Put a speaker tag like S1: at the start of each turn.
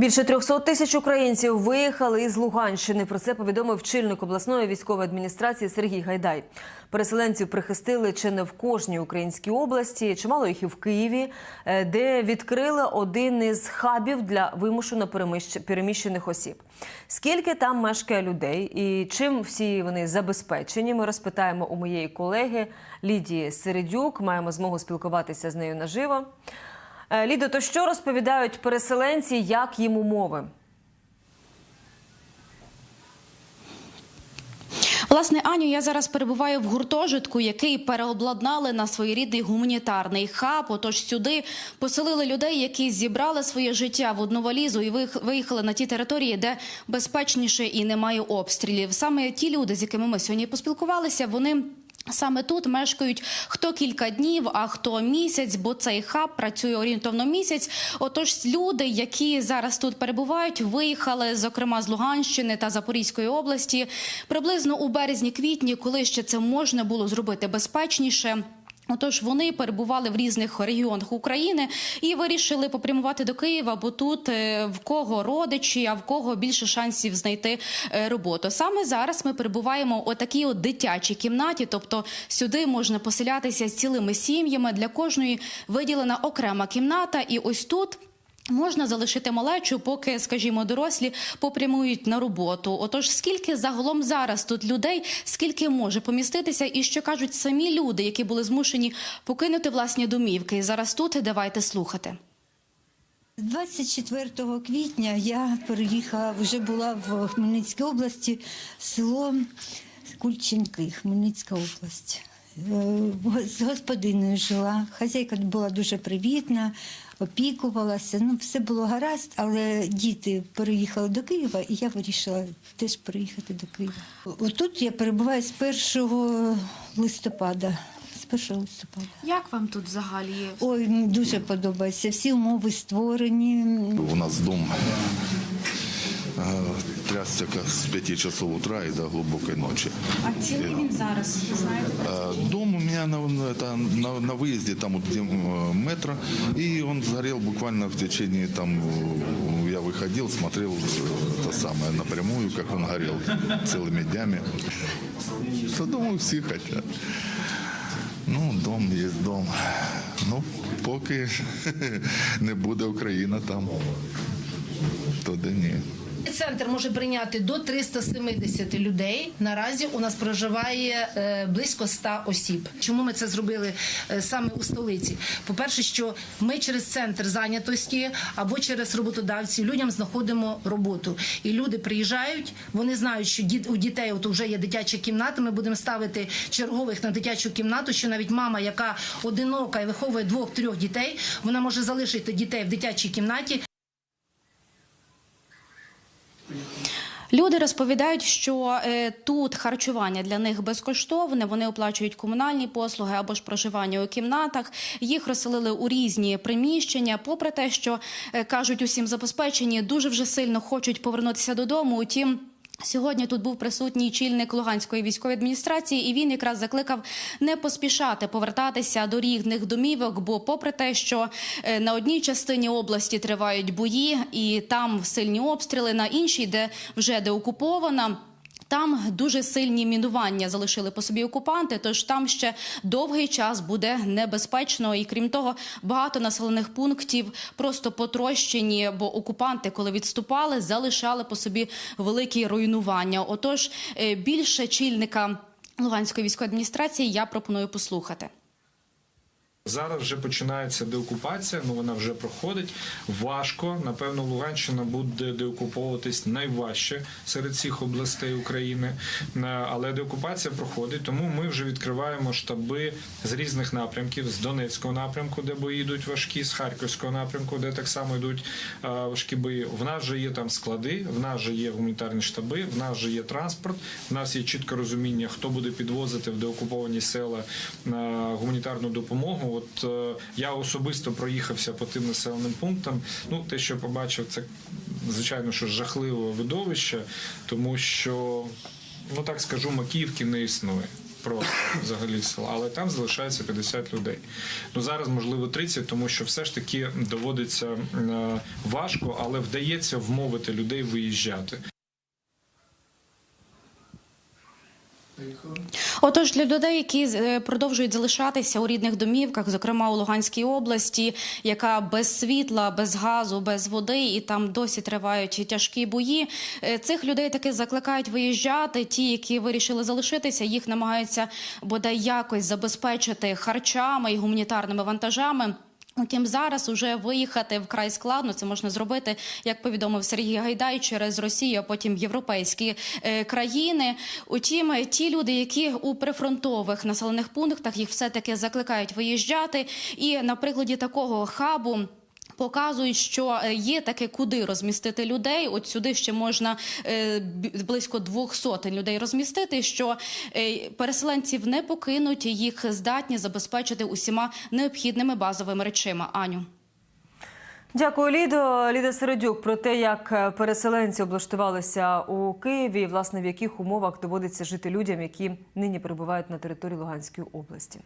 S1: Більше 300 тисяч українців виїхали із Луганщини. Про це повідомив чільник обласної військової адміністрації Сергій Гайдай. Переселенців прихистили чи не в кожній українській області. Чимало їх і в Києві, е, де відкрили один із хабів для вимушено переміщ- переміщених осіб. Скільки там мешкає людей і чим всі вони забезпечені? Ми розпитаємо у моєї колеги Лідії Середюк. Маємо змогу спілкуватися з нею наживо. Е, Лідо, то що розповідають переселенці, як їм умови?
S2: Власне, Аню, я зараз перебуваю в гуртожитку, який переобладнали на своєрідний гуманітарний хаб. Отож сюди поселили людей, які зібрали своє життя в одну валізу і виїх- виїхали на ті території, де безпечніше і немає обстрілів. Саме ті люди, з якими ми сьогодні поспілкувалися, вони. Саме тут мешкають хто кілька днів, а хто місяць, бо цей хаб працює орієнтовно місяць. Отож, люди, які зараз тут перебувають, виїхали, зокрема з Луганщини та Запорізької області, приблизно у березні-квітні, коли ще це можна було зробити безпечніше. Отож, вони перебували в різних регіонах України і вирішили попрямувати до Києва, бо тут е, в кого родичі, а в кого більше шансів знайти е, роботу. Саме зараз ми перебуваємо у такій от дитячій кімнаті, тобто сюди можна поселятися з цілими сім'ями. Для кожної виділена окрема кімната, і ось тут. Можна залишити малечу, поки, скажімо, дорослі попрямують на роботу. Отож, скільки загалом зараз тут людей, скільки може поміститися, і що кажуть самі люди, які були змушені покинути власні домівки. Зараз тут давайте слухати.
S3: 24 квітня я переїхала, вже була в Хмельницькій області, село Кульченки, Хмельницька область. Е, З господиною жила. Хазяйка була дуже привітна, опікувалася. Ну, все було гаразд, але діти переїхали до Києва, і я вирішила теж переїхати до Києва. Отут я перебуваю з 1 листопада. З 1 листопада.
S2: Як вам тут взагалі?
S3: Ой, мені дуже подобається. Всі умови створені.
S4: У нас дом э, трясся как с 5 часов утра и до глубокой ночи.
S2: А цілий він зараз знаєте?
S4: Э, Дом у меня на, это, на, на выезде, там вот где э, метро, и он сгорел буквально в течение, там, э, я выходил, смотрел э, то самое напрямую, как он горел целыми днями. Что, думаю, все хотят. Ну, дом є дом. Ну, поки не буде Україна там, то де ні.
S5: Центр може прийняти до 370 людей. Наразі у нас проживає е, близько 100 осіб. Чому ми це зробили е, саме у столиці? По-перше, що ми через центр зайнятості або через роботодавців людям знаходимо роботу. І люди приїжджають, вони знають, що у дітей от вже є дитяча кімната. Ми будемо ставити чергових на дитячу кімнату. Що навіть мама, яка одинока і виховує двох-трьох дітей, вона може залишити дітей в дитячій кімнаті.
S2: Люди розповідають, що е, тут харчування для них безкоштовне. Вони оплачують комунальні послуги або ж проживання у кімнатах. Їх розселили у різні приміщення. Попри те, що е, кажуть, усім забезпечені, дуже вже сильно хочуть повернутися додому. Утім. Сьогодні тут був присутній чільник Луганської військової адміністрації, і він якраз закликав не поспішати повертатися до рідних домівок. Бо, попри те, що е, на одній частині області тривають бої, і там сильні обстріли, на іншій, де вже деокупована. Там дуже сильні мінування залишили по собі окупанти, тож там ще довгий час буде небезпечно. І крім того, багато населених пунктів просто потрощені, бо окупанти, коли відступали, залишали по собі великі руйнування. Отож, е, більше чільника Луганської військової адміністрації я пропоную послухати.
S6: Зараз вже починається деокупація, ну вона вже проходить. Важко. Напевно, Луганщина буде деокуповуватись найважче серед всіх областей України. Е, Але деокупація проходить, тому ми вже відкриваємо штаби з різних напрямків: з Донецького напрямку, де бої йдуть важкі, з Харківського напрямку, де так само йдуть е, важкі бої. В нас вже є там склади, в нас вже є гуманітарні штаби, в нас вже є транспорт. В нас є чітке розуміння, хто буде підвозити в деокуповані села е, гуманітарну допомогу. От е, я особисто проїхався по тим населеним пунктам. Ну, те, що побачив, це звичайно, що жахливе видовище, тому що, ну так скажу, макіївки не існує. просто взагалі села, але там залишається 50 людей. Ну зараз можливо 30, тому що все ж таки доводиться е, важко, але вдається вмовити людей виїжджати.
S2: Отож, для людей, які е, продовжують залишатися у рідних домівках, зокрема у Луганській області, яка без світла, без газу, без води, і там досі тривають тяжкі бої. е, Цих людей таки закликають виїжджати. Ті, які вирішили залишитися, їх намагаються бодай якось забезпечити харчами і гуманітарними вантажами. Утім, зараз уже виїхати вкрай складно. Це можна зробити, як повідомив Сергій Гайдай, через Росію, а потім європейські е, країни. Утім, ті люди, які у прифронтових населених пунктах, їх все таки закликають виїжджати. І на прикладі такого хабу. Показують, що е, є таке, куди розмістити людей. От сюди ще можна е, близько двох сотень людей розмістити. Що е, переселенців не покинуть, їх здатні забезпечити усіма необхідними базовими речима. Аню.
S1: Дякую, Лідо. Ліда Середюк про те, як переселенці облаштувалися у Києві, власне в яких умовах доводиться жити людям, які нині перебувають на території Луганської області.